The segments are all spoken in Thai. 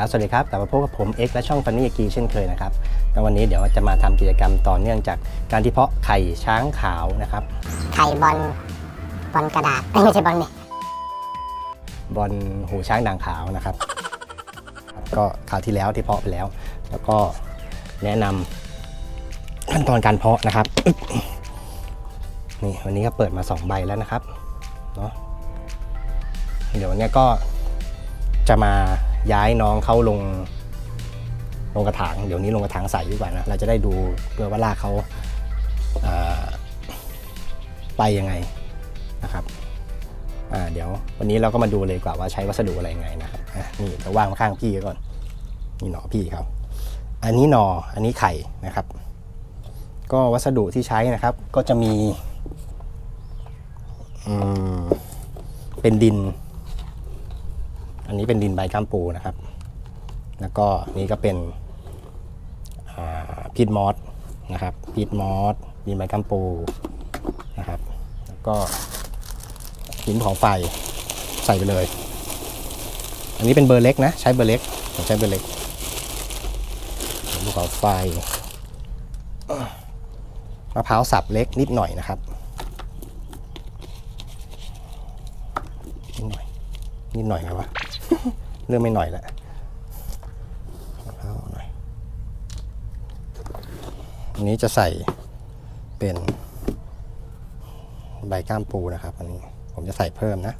ครับสวัสดีครับกลับมาพบกับผมเอ็กและช่องฟันนี่ยากีเช่นเคยนะครับแล้ววันนี้เดี๋ยวจะมาทำกิจกรรมต่อเนื่องจากการที่เพาะไข่ช้างขาวนะครับ ไข่บอลบอลกระดาษเอ้ยไม่ใช่บอลนี่บอลหูช้างด่างขาวนะครับ ก็คราวที่แล้วที่เพาะไปแล้ว แล้วก็แนะนำขั้นตอนการเพาะนะครับนี่วันนี้ก็เปิดมา 2 ใบแล้วนะครับเนาะเดี๋ยววันเนี้ยก็จะมา ย้ายน้องเขาลงลงกระถางเดี๋ยวนี้ลงกระถางใสดีกว่านะเราจะได้ดูเพื่อว่าลากเขาอ่าไปยังไงนะครับเดี๋ยววันนี้เราก็มาดูเลยกว่าว่าใช้วัสดุอะไรยังไงนะครับนี่เดี๋ยววางข้างพี่ก่อนนี่หนอพี่ครับ อันนี้หนออันนี้ไข่นะครับ ก็วัสดุที่ใช้นะครับ ก็จะมีเป็นดิน อันนี้เป็นดินใบก้ามปูนะครับ แล้วก็นี่ก็เป็นพีทมอสนะครับพีทมอสดินใบก้ามปูนะครับแล้วก็หินของไฟใส่ไปเลย อันนี้เป็นเบอร์เล็กนะใช้เบอร์เล็กผมใช้เบอร์เล็กหินภูเขาไฟมะพร้าวสับเล็กนิดหน่อยนะครับนิดหน่อยนิดหน่อยนะวะ เริ่มไม่หน่อยแล้วมะพร้าวหน่อยอันนี้จะใส่เป็นใบก้ามปูนะครับ อันนี้ผมจะใส่เพิ่มนะ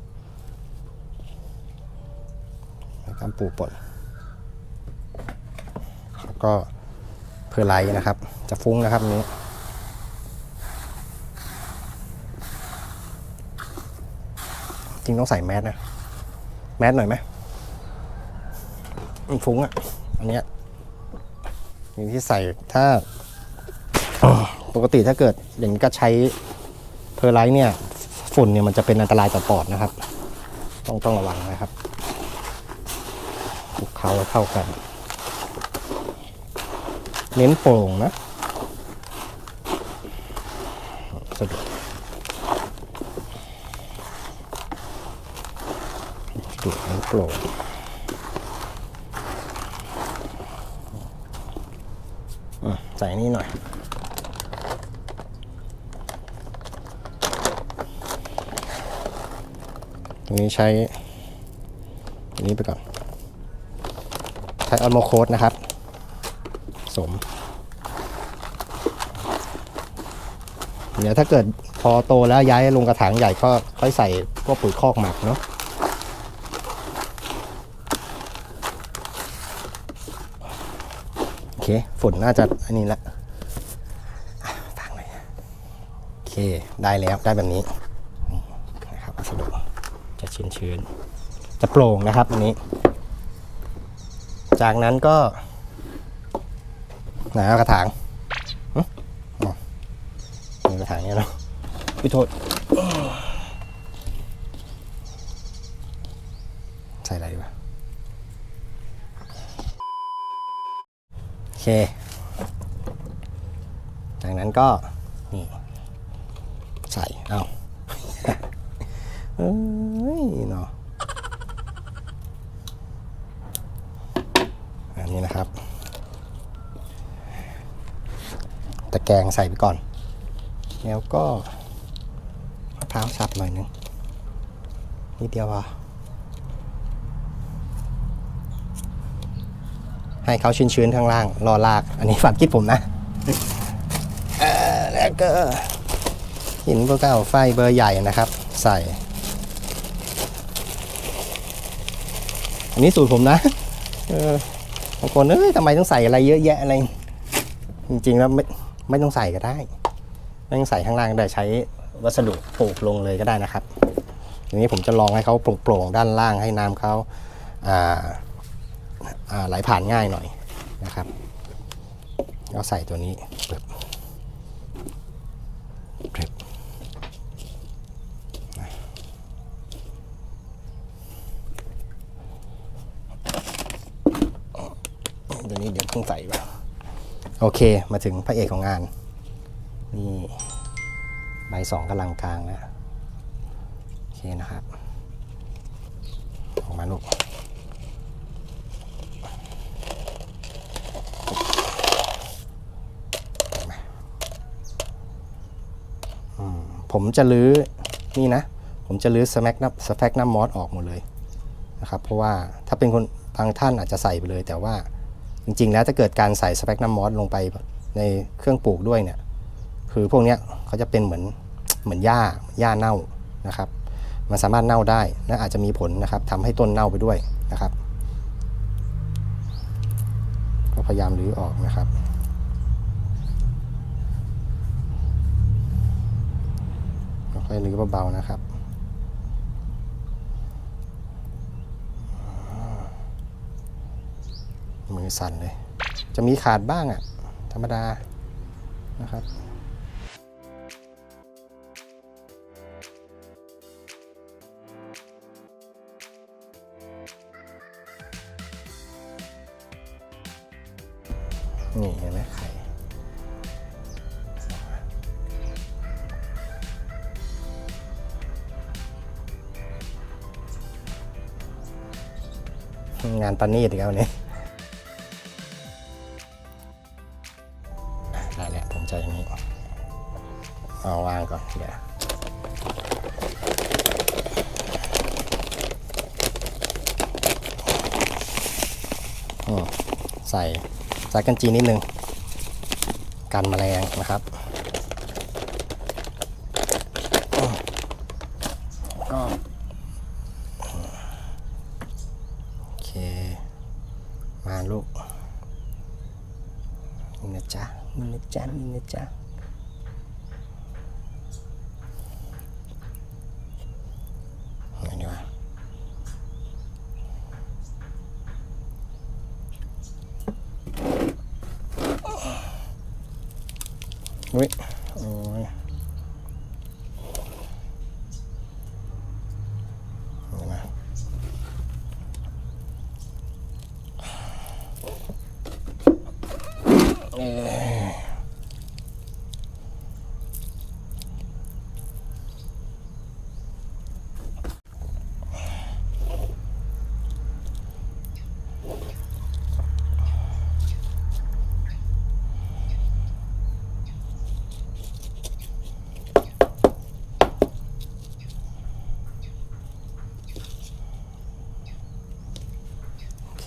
ใบก้ามปูป่นแล้วก็เพอร์ไลท์นะครับ จะฟุ้งนะครับอันนี้จริงต้องใส่แมสนะ แมสหน่อยไหม ฟุ้งอะ อันเนี้ยอย่างที่ใส่ถ้าปกติถ้าเกิดอย่างนี้ก็ใช้เพอร์ไลท์เนี่ยฝุ่นเนี่ยมันจะเป็นอันตรายต่อปอดนะครับ ต้องต้องระวังนะครับคลุกเคล้าให้เข้ากัน เน้นโปร่งนะสะดวกสะดวกเน้นโปร่งอืม ใส่นี่หน่อย ตรงนี้ใช้อันนี้ไปก่อน ใช้ออนโมโคดนะครับ สม เดี๋ยวถ้าเกิดพอโตแล้วย้ายลงกระถางใหญ่ก็ค่อยใส่พวกปุ๋ยคอกหมักเนาะโอเค ฝนน่าจะอันนี้ละอะฟังเลยโอเคได้แล้วได้แบบนี้นะครับวัสดุจะชื้นชื้นจะโปร่งนะครับอันนี้ จากนั้นก็หนากระถางอ๋อกระถางเนี่ยเนาะพี่โทษ ใส่อะไรดีวะโอ เค จากนั้นก็ นี่ ใส่ เอาเอ้ยเนาะอันนี้นะครับ ตะแกรงใส่ไปก่อน แล้วก็มะพร้าวสับหน่อยหนึงนิดเดียวพอ ให้เขาชื้นๆข้างล่าง รอลาก อันนี้ฝันคิดผมนะแล้วก็หินภูเขาไฟเบอร์ใหญ่นะครับ ใส่ อันนี้สูตรผมนะบางคนเอ้ยทำไมต้องใส่อะไรเยอะแยะอะไร จริงๆแล้วไม่ไม่ต้องใส่ก็ได้ ไม่ต้องใส่ข้างล่างได้ใช้วัสดุปลูกลงเลยก็ได้นะครับทีนี้ผมจะลองให้เขาโปร่งๆด้านล่างให้น้ำเขาอ่า ไหลผ่านง่ายหน่อยนะครับก็ใส่ตัวนี้เปิบเปิบเดี๋ยวนี้เดี๋ยวเพิ่งใส่ไปโอเคมาถึงพระเอกของงาน นี่ใบสองกำลังกลางแล้วโอเคนะครับออกมาลูก ผมจะลื้อนี่นะ ผมจะลื้อสแมกนับสแฟกนัมมอสออกหมดเลยนะครับเพราะว่าถ้าเป็นคนบางท่านอาจจะใส่ไปเลย แต่ว่าจริงๆแล้วถ้าเกิดการใส่สแฟกนัมมอสลงไปในเครื่องปลูกด้วยเนี่ยคือพวกเนี้ยเขาจะเป็นเหมือนเหมือนหญ้าหญ้าเน่านะครับ มันสามารถเน่าได้และอาจจะมีผลนะครับทำให้ต้นเน่าไปด้วยนะครับ ก็พยายามรื้อออกนะครับ ค่อยๆรื้อเบาๆนะครับมือสั่นเลย จะมีขาดบ้างอะ่ะ ธรรมดานะครับนี่เห็นไหมไข่ งานปานีดอีกแล้ววันนี้ได้แล้วผมจะอย่างนี้เอาวางก่อนเดี๋ยวใส่สายกันจีนิดนึง กันแมลงนะครับก็โอเค มาลูก นี่นะจ๊ะนี่นะจ๊ะ นี่นะจ๊ะ ไงดีวะอุ้ยโอ้ยนี่นะเอ้ย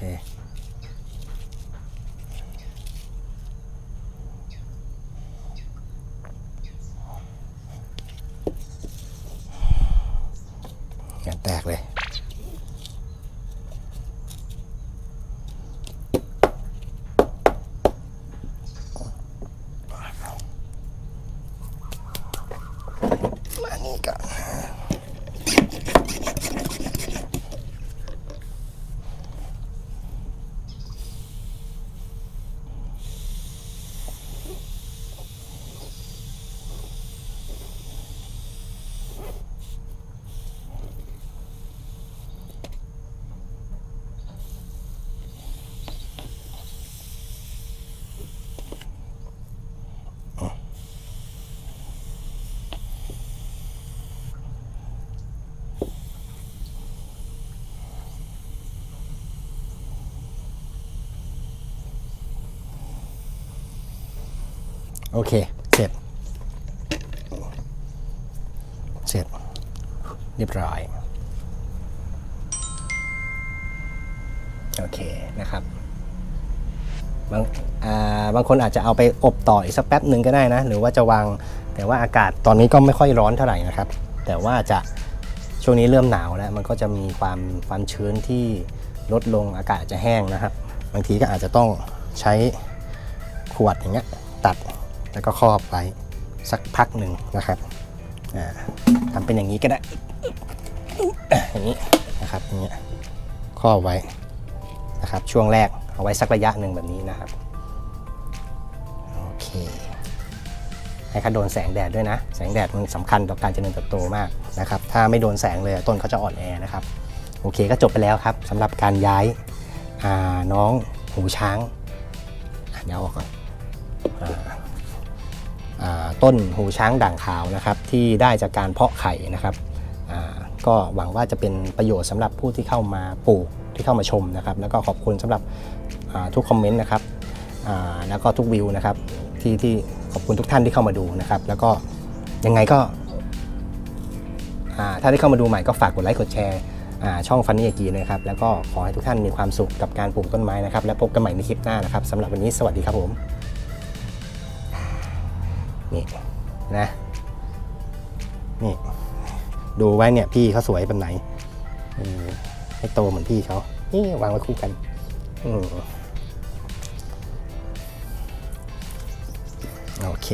โโอเค เสร็จ เสร็จ เรียบร้อย โอเคนะครับ บางาบางคนอาจจะเอาไปอบต่ออีกสักแป๊บหนึ่งก็ได้นะ หรือว่าจะวาง แต่ว่าอากาศตอนนี้ก็ไม่ค่อยร้อนเท่าไหร่นะครับ แต่ว่าจะช่วงนี้เริ่มหนาวแล้ว มันก็จะมีความความชื้นที่ลดลงอากาศจะแห้งนะครับ บางทีก็อาจจะต้องใช้ขวดอย่างเงี้ยตัด แล้วก็ครอบไว้สักพักหนึ่งนะครับอ่าทำเป็นอย่างนี้ก็ได้อย่างนี้นะครับอย่างเงี้ยครอบไว้นะครับ ช่วงแรกเอาไว้สักระยะหนึ่งแบบนี้นะครับโอเคให้เขาโดนแสงแดดด้วยนะ แสงแดดมันสำคัญต่อการเจริญเติบโตมากนะครับ ถ้าไม่โดนแสงเลยต้นเขาจะอ่อนแอนะครับ โอเคก็จบไปแล้วครับสำหรับการย้ายาน้องหูช้างเดี๋ยวอาอกก่อน ต้นหูช้างด่างขาวนะครับที่ได้จากการเพาะไข่นะครับก็หวังว่าจะเป็นประโยชน์สำหรับผู้ที่เข้ามาปลูกที่เข้ามาชมนะครับ แล้วก็ขอบคุณสำหรับทุกคอมเมนต์นะครับแล้วก็ทุกวิวนะครับที่ที่ขอบคุณทุกท่านที่เข้ามาดูนะครับ แล้วก็ยังไงก็ถ้าได้เข้ามาดูใหม่ก็ฝากกดไลค์กดแชร์ช่องฟันนี่อากีนะครับ แล้วก็ขอให้ทุกท่านมีความสุขกับการปลูกต้นไม้นะครับ แล้วพบกันใหม่ในคลิปหน้านะครับสำหรับวันนี้สวัสดีครับผม นี่นะนี่ดูไว้เนี่ยพี่เขาสวยแบบไหนให้โตเหมือนพี่เขานี่วางไว้คู่กันโอเค